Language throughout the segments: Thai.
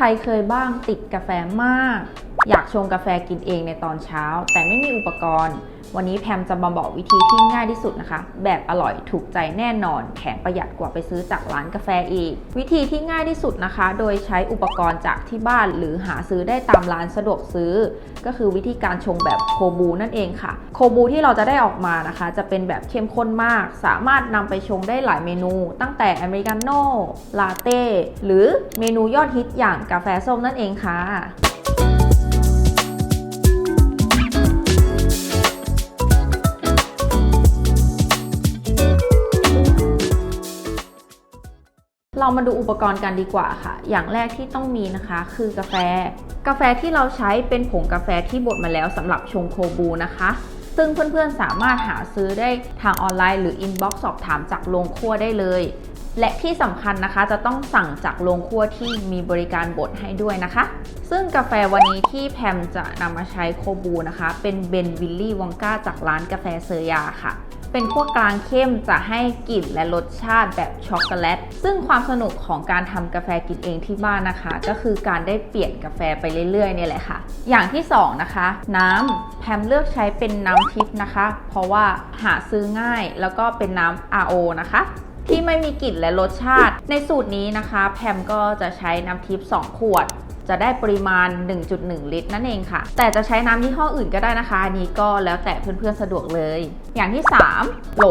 ใครเคยบ้างติดกาแฟมาก อยากชงกาแฟกินเองในตอนเช้า แต่ไม่มีอุปกรณ์ วันนี้แพมจะมาบอกวิธีที่ง่ายที่สุดนะคะ แบบอร่อยถูกใจแน่นอน แถมประหยัดกว่าไปซื้อจากร้านกาแฟอีก วิธีที่ง่ายที่สุดนะคะ โดยใช้อุปกรณ์จากที่บ้านหรือหาซื้อได้ตามร้านสะดวกซื้อ ก็คือวิธีการชงแบบโคบูนั่นเองค่ะ โคบูที่เราจะได้ออกมานะคะ จะเป็นแบบเข้มข้นมาก สามารถนำไปชงได้หลายเมนู ตั้งแต่อเมริกาโน่ลาเต้หรือเมนูยอดฮิตอย่างกาแฟส้มนั่นเองค่ะ เรามาดูอุปกรณ์กันดีกว่าค่ะ อย่างแรกที่ต้องมีนะคะ คือกาแฟ กาแฟที่เราใช้เป็นผงกาแฟที่บดมาแล้วสำหรับชงโคบูนะคะ ซึ่งเพื่อนๆสามารถหาซื้อได้ทางออนไลน์หรืออินบ็อกซ์สอบถามจากโรงคั่วได้เลย และที่สำคัญนะคะจะต้องสั่งจากโรงคั่วที่มีบริการบดให้ด้วยนะคะ ซึ่งกาแฟวันนี้ที่แพมจะนำมาใช้โคบูนะคะ เป็นเบนวิลลี่วองก้าจากร้านกาแฟเซอร์ยาค่ะเป็นขั้วกลางเข้มจะให้กลิ่นและรสชาติแบบช็อกโกแลต ซึ่งความสนุกของการทำกาแฟกินเองที่บ้านนะคะ ก็คือการได้เปลี่ยนกาแฟไปเรื่อยๆเนี่ยแหละค่ะ อย่างที่สองนะคะ น้ำแพมเลือกใช้เป็นน้ำทิพย์นะคะ เพราะว่าหาซื้อง่ายแล้วก็เป็นน้ำ RO นะคะ ที่ไม่มีกลิ่นและรสชาติ ในสูตรนี้นะคะ แพมก็จะใช้น้ำทิพย์2ขวด จะได้ปริมาณ 1.1 ลิตรนั่นเองค่ะ แต่จะใช้น้ำยี่ห้ออื่นก็ได้นะคะ อันนี้ก็แล้วแต่เพื่อนๆสะดวกเลย อย่างที่ 3 โหล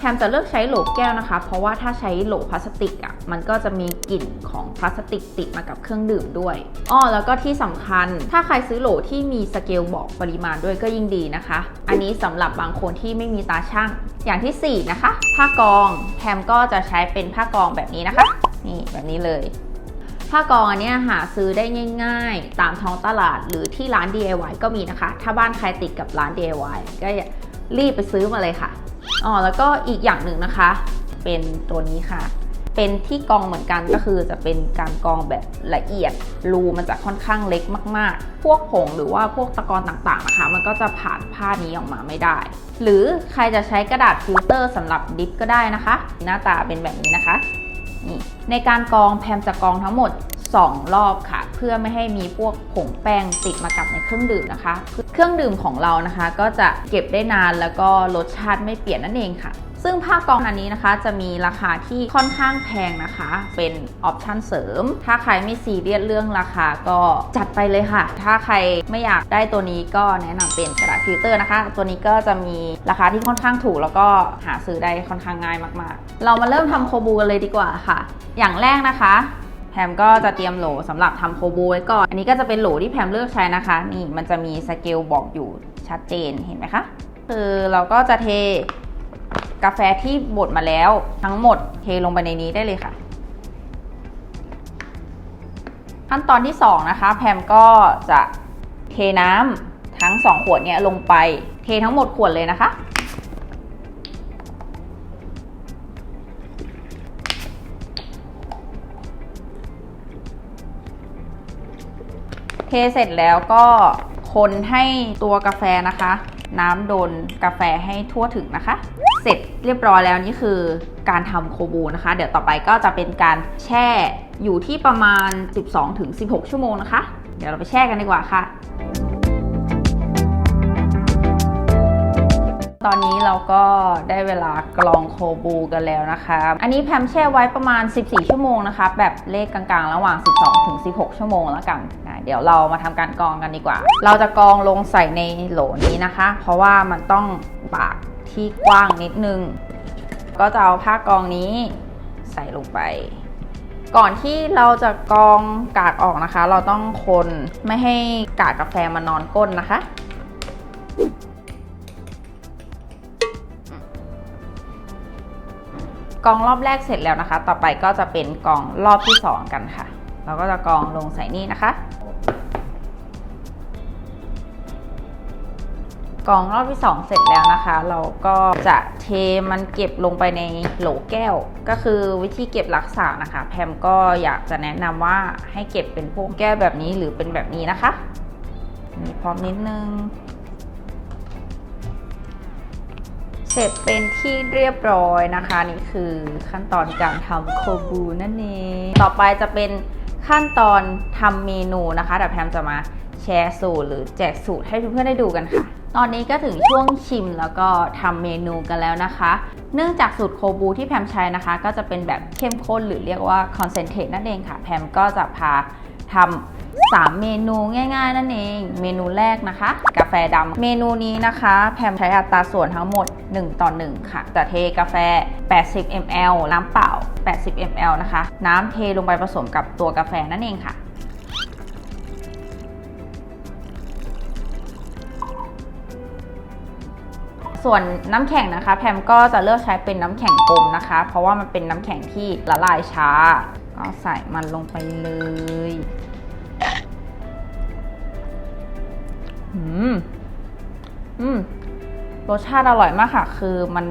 แพมจะเลือกใช้โหลแก้วนะคะ เพราะว่าถ้าใช้โหลพลาสติกอะมันก็จะมีกลิ่นของพลาสติกติดมากับเครื่องดื่มด้วยอ้อแล้วก็ที่สำคัญ ถ้าใครซื้อโหลที่มีสเกลบอกปริมาณด้วยก็ยิ่งดีนะคะ อันนี้สำหรับบางคนที่ไม่มีตาช่าง อย่างที่ 4 นะคะ ผ้ากองแพมก็จะใช้เป็นผ้ากองแบบนี้นะคะ นี่แบบนี้เลยผ้ากองอันเนี้ยหาซื้อได้ง่าย ๆ ตามท้องตลาดหรือที่ร้าน DIY ก็มีนะคะ ถ้าบ้านใครติดกับร้าน DIY ก็รีบไปซื้อมาเลยค่ะ อ๋อแล้วก็อีกอย่างหนึ่งนะคะ เป็นตัวนี้ค่ะ เป็นที่กองเหมือนกันก็คือจะเป็นการกองแบบละเอียด รูมันจะค่อนข้างเล็กมาก ๆ พวกผงหรือว่าพวกตะกอนต่างๆนะคะ มันก็จะผ่านผ้านี้ออกมาไม่ได้ หรือใครจะใช้กระดาษฟิลเตอร์สำหรับดิฟก็ได้นะคะ หน้าตาเป็นแบบนี้นะคะนี่ในการกองแพมจะกองทั้งหมด 2 รอบค่ะ เพื่อไม่ให้มีพวกผงแป้งติดมากับในเครื่องดื่มนะคะ เครื่องดื่มของเรานะคะ ก็จะเก็บได้นานแล้วก็รสชาติไม่เปลี่ยนนั่นเองค่ะซึ่งผ้ากองอันนี้นะคะจะมีราคาที่ค่อนข้างแพงนะคะ เป็นออปชันเสริม ถ้าใครไม่ซีเรียสเรื่องราคาก็จัดไปเลยค่ะ ถ้าใครไม่อยากได้ตัวนี้ก็แนะนำเป็นกระดาษฟิลเตอร์นะคะ ตัวนี้ก็จะมีราคาที่ค่อนข้างถูก แล้วก็หาซื้อได้ค่อนข้างง่ายมากๆ เรามาเริ่มทำโคบูกันเลยดีกว่าค่ะ อย่างแรกนะคะ แพมก็จะเตรียมโหลสำหรับทำโคบูไว้ก่อน อันนี้ก็จะเป็นโหลที่แพมเลือกใช้นะคะ นี่มันจะมีสเกลบอกอยู่ชัดเจนเห็นไหมคะ คือเราก็จะเทกาแฟที่บดมาแล้ว ทั้งหมดเทลงไปในนี้ได้เลยค่ะ ขั้นตอนที่ 2 นะคะ แพมก็จะเทน้ำทั้ง 2 ขวดเนี้ยลงไป เททั้งหมดขวดเลยนะคะ เทเสร็จแล้วก็คนให้ตัวกาแฟนะคะ น้ำโดนกาแฟให้ทั่วถึงนะคะ เสร็จเรียบร้อยแล้วนี่คือการทำโคบูนะคะ เดี๋ยวต่อไปก็จะเป็นการแช่อยู่ที่ประมาณ 12-16 ชั่วโมงนะคะ เดี๋ยวเราไปแช่กันดีกว่าค่ะ ตอนนี้เราก็ได้เวลากรองโคบูกันแล้วนะคะ อันนี้แพมแช่ไว้ประมาณ 14 ชั่วโมงนะคะ แบบเลขกลางๆ ระหว่าง 12 ถึง 16 ชั่วโมงแล้วกันนะเดี๋ยวเรามาทำการกรองกันดีกว่า เราจะกรองลงใส่ในโหลนี้นะคะ เพราะว่ามันต้องปากที่กว้างนิดนึง ก็จะเอาผ้ากรองนี้ใส่ลงไป ก่อนที่เราจะกรองกากออกนะคะ เราต้องคนไม่ให้กากกาแฟมานอนก้นนะคะ องรอบแรกเสร็จแล้วนะคะ ต่อไปก็จะเป็นกองรอบที่ 2 กันค่ะ เราก็จะกองลงใส่นี่นะคะ กองรอบที่ 2 เสร็จแล้วนะคะ เราก็จะเทมันเก็บลงไปในโหลแก้ว ก็คือวิธีเก็บรักษานะคะ แพมก็อยากจะแนะนำว่าให้เก็บเป็นพวกแก้วแบบนี้หรือเป็นแบบนี้นะคะ มีพร้อมนิดนึง เสร็จเป็นที่เรียบร้อยนะคะ นี่คือขั้นตอนการทำโคบูนั่นเองต่อไปจะเป็นขั้นตอนทำเมนูนะคะเดี๋ยวแพมจะมาแชร์สูตรหรือแจกสูตรให้เพื่อนๆได้ดูกันค่ะ ตอนนี้ก็ถึงช่วงชิมแล้วก็ทำเมนูกันแล้วนะคะ เนื่องจากสูตรโคบูที่แพมใช้นะคะ ก็จะเป็นแบบเข้มข้นหรือเรียกว่าคอนเซนเทรตนั่นเองค่ะ แพมก็จะพา ทำ3เมนูง่ายๆ นั่นเอง เมนูแรกนะคะ กาแฟดำเมนูนี้นะคะ แพมใช้อัตราส่วนทั้งหมด 1 ต่อ 1 ค่ะ จะเทกาแฟ 80 ml น้ำเปล่า 80 ml นะคะ น้ำเทลงไปผสมกับตัวกาแฟนั่นเองค่ะส่วนน้ำแข็งนะคะ แพมก็จะเลือกใช้เป็นน้ำแข็งกลมนะคะ เพราะว่ามันเป็นน้ำแข็งที่ละลายช้า ก็ใส่มันลงไปเลย อืมรสชาติอร่อยมากค่ะ คือมัน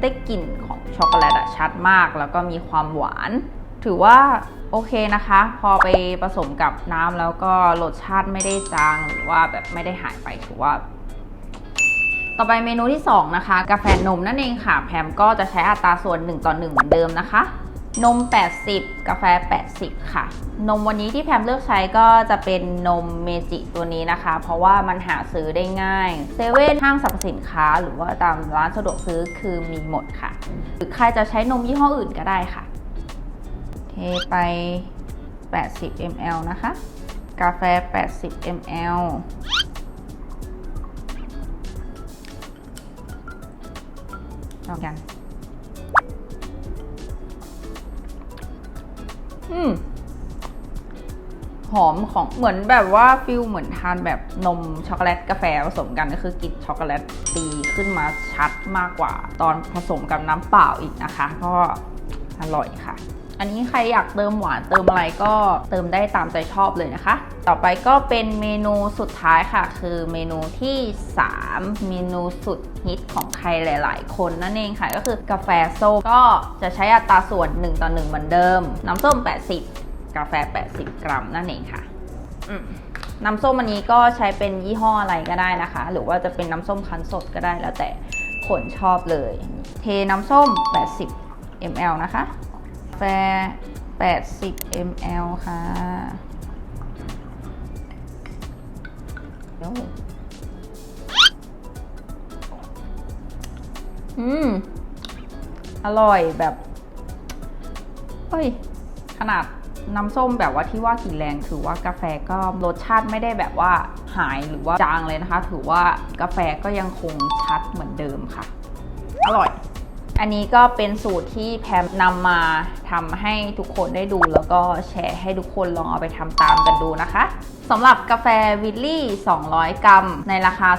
ได้กลิ่นของช็อกโกแลตอะชัดมาก แล้วก็มีความหวาน ถือว่าโอเคนะคะ พอไปผสมกับน้ำแล้วก็รสชาติไม่ได้จางหรือว่าแบบไม่ได้หายไปถือว่า ต่อไปเมนูที่ 2 นะคะ กาแฟนมนั่นเองค่ะ แพมก็จะใช้อัตราส่วน 1 ต่อ 1 เหมือนเดิมนะคะ นม 80 กาแฟ 80 ค่ะ นมวันนี้ที่แพมเลือกใช้ก็จะเป็นนมเมจิตัวนี้นะคะ เพราะว่ามันหาซื้อได้ง่ายเซเว่นห้างสรรพสินค้า หรือว่าตามร้านสะดวกซื้อคือมีหมดค่ะ หรือใครจะใช้นมยี่ห้ออื่นก็ได้ค่ะ เทไป 80 ml นะคะ กาแฟ 80 ml ลองกัน อืมหอมของเหมือนแบบว่าฟิลเหมือนทานแบบนมช็อกโกแลตกาแฟผสมกันก็คือกลิ่นช็อกโกแลตตีขึ้นมาชัดมากกว่า ตอนผสมกับน้ำเปล่าอีกนะคะ ก็อร่อยค่ะ อันนี้ใครอยากเติมหวานเติมอะไรก็เติมได้ตามใจชอบเลยนะคะ ต่อไปก็เป็นเมนูสุดท้ายค่ะ คือเมนูที่ 3 เมนูสุดฮิตของใครหลาย ๆ คนนั่นเองค่ะ ก็คือกาแฟส้มก็จะใช้อัตราส่วน 1 ต่อ 1 เหมือนเดิม น้ำส้ม 80 กาแฟ 80 กรัมนั่นเองค่ะน้ำส้มอันนี้ก็ใช้เป็นยี่ห้ออะไรก็ได้นะคะ หรือว่าจะเป็นน้ำส้มคั้นสดก็ได้แล้วแต่คนชอบเลย เทน้ำส้ม 80 ml นะคะ ฟ 80 ml ค่ะอืม อร่อยแบบ เฮ้ย ขนาดน้ำส้มแบบว่าที่ว่ากลิ่นแรงถือว่ากาแฟก็รสชาติไม่ได้แบบว่าหายหรือว่าจางเลยนะคะ ถือว่ากาแฟก็ยังคงชัดเหมือนเดิมค่ะ อร่อย อันนี้ก็เป็นสูตรที่แพมนำมาทำให้ทุกคนได้ดูแล้วก็แชร์ให้ทุกคนลองเอาไปทำตามกันดูนะคะสำหรับกาแฟวิลลี่ 200 กรัม ในราคา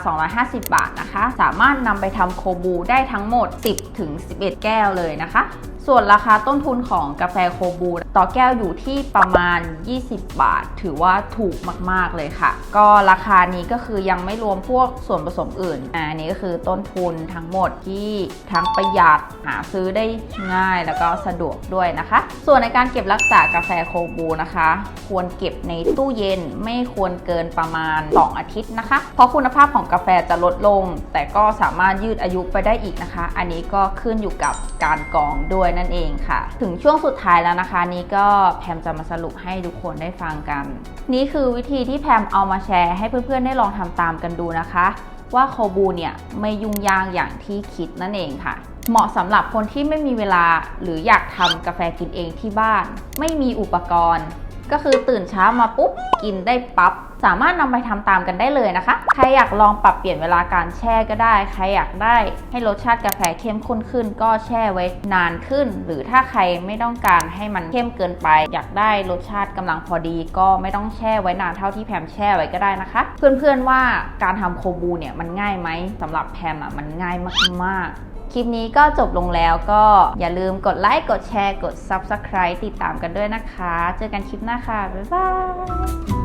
250 บาทนะคะ สามารถนำไปทำโคบูได้ทั้งหมด 10 ถึง 11 แก้วเลยนะคะ ส่วนราคาต้นทุนของกาแฟโคบู ต่อแก้วอยู่ที่ประมาณ 20 บาท ถือว่าถูกมาก ๆ เลยค่ะ ก็ราคานี้ก็คือยังไม่รวมพวกส่วนผสมอื่น อันนี้ก็คือต้นทุนทั้งหมดที่ทั้งประหยัดหาซื้อได้ง่ายแล้วก็สะดวกด้วยนะคะ ส่วนในการเก็บรักษากาแฟโคบูนะคะ ควรเก็บในตู้เย็นไม่ควรเกินประมาณ 2 อาทิตย์นะคะ เพราะคุณภาพของกาแฟจะลดลง แต่ก็สามารถยืดอายุไปได้อีกนะคะ อันนี้ก็ขึ้นอยู่กับการกรองด้วยนั่นเองค่ะ ถึงช่วงสุดท้ายแล้วนะคะ นี้ก็แพมจะมาสรุปให้ทุกคนได้ฟังกัน นี่คือวิธีที่แพมเอามาแชร์ให้เพื่อนๆได้ลองทำตามกันดูนะคะ ว่าโคบูเนี่ยไม่ยุ่งยากอย่างที่คิดนั่นเองค่ะ เหมาะสำหรับคนที่ไม่มีเวลาหรืออยากทำกาแฟกินเองที่บ้าน ไม่มีอุปกรณ์ ก็คือตื่นเช้ามาปุ๊บ กินได้ปั๊บสามารถนำไปทำตามกันได้เลยนะคะ ใครอยากลองปรับเปลี่ยนเวลาการแช่ก็ได้ ใครอยากได้ให้รสชาติกาแฟเข้มข้นขึ้น ก็แช่ไว้นานขึ้น หรือถ้าใครไม่ต้องการให้มันเข้มเกินไป อยากได้รสชาติกำลังพอดี ก็ไม่ต้องแช่ไว้นานเท่าที่แพมแช่ไว้ก็ได้นะคะ เพื่อนๆว่าการทำโคบูเนี่ยมันง่ายไหมสำหรับแพมอะมันง่ายมากๆ คลิปนี้ก็จบลงแล้วก็อย่าลืมกดไลค์ กดแชร์ กด Subscribe ติดตามกันด้วยนะคะ เจอกันคลิปหน้าค่ะ บ๊ายบาย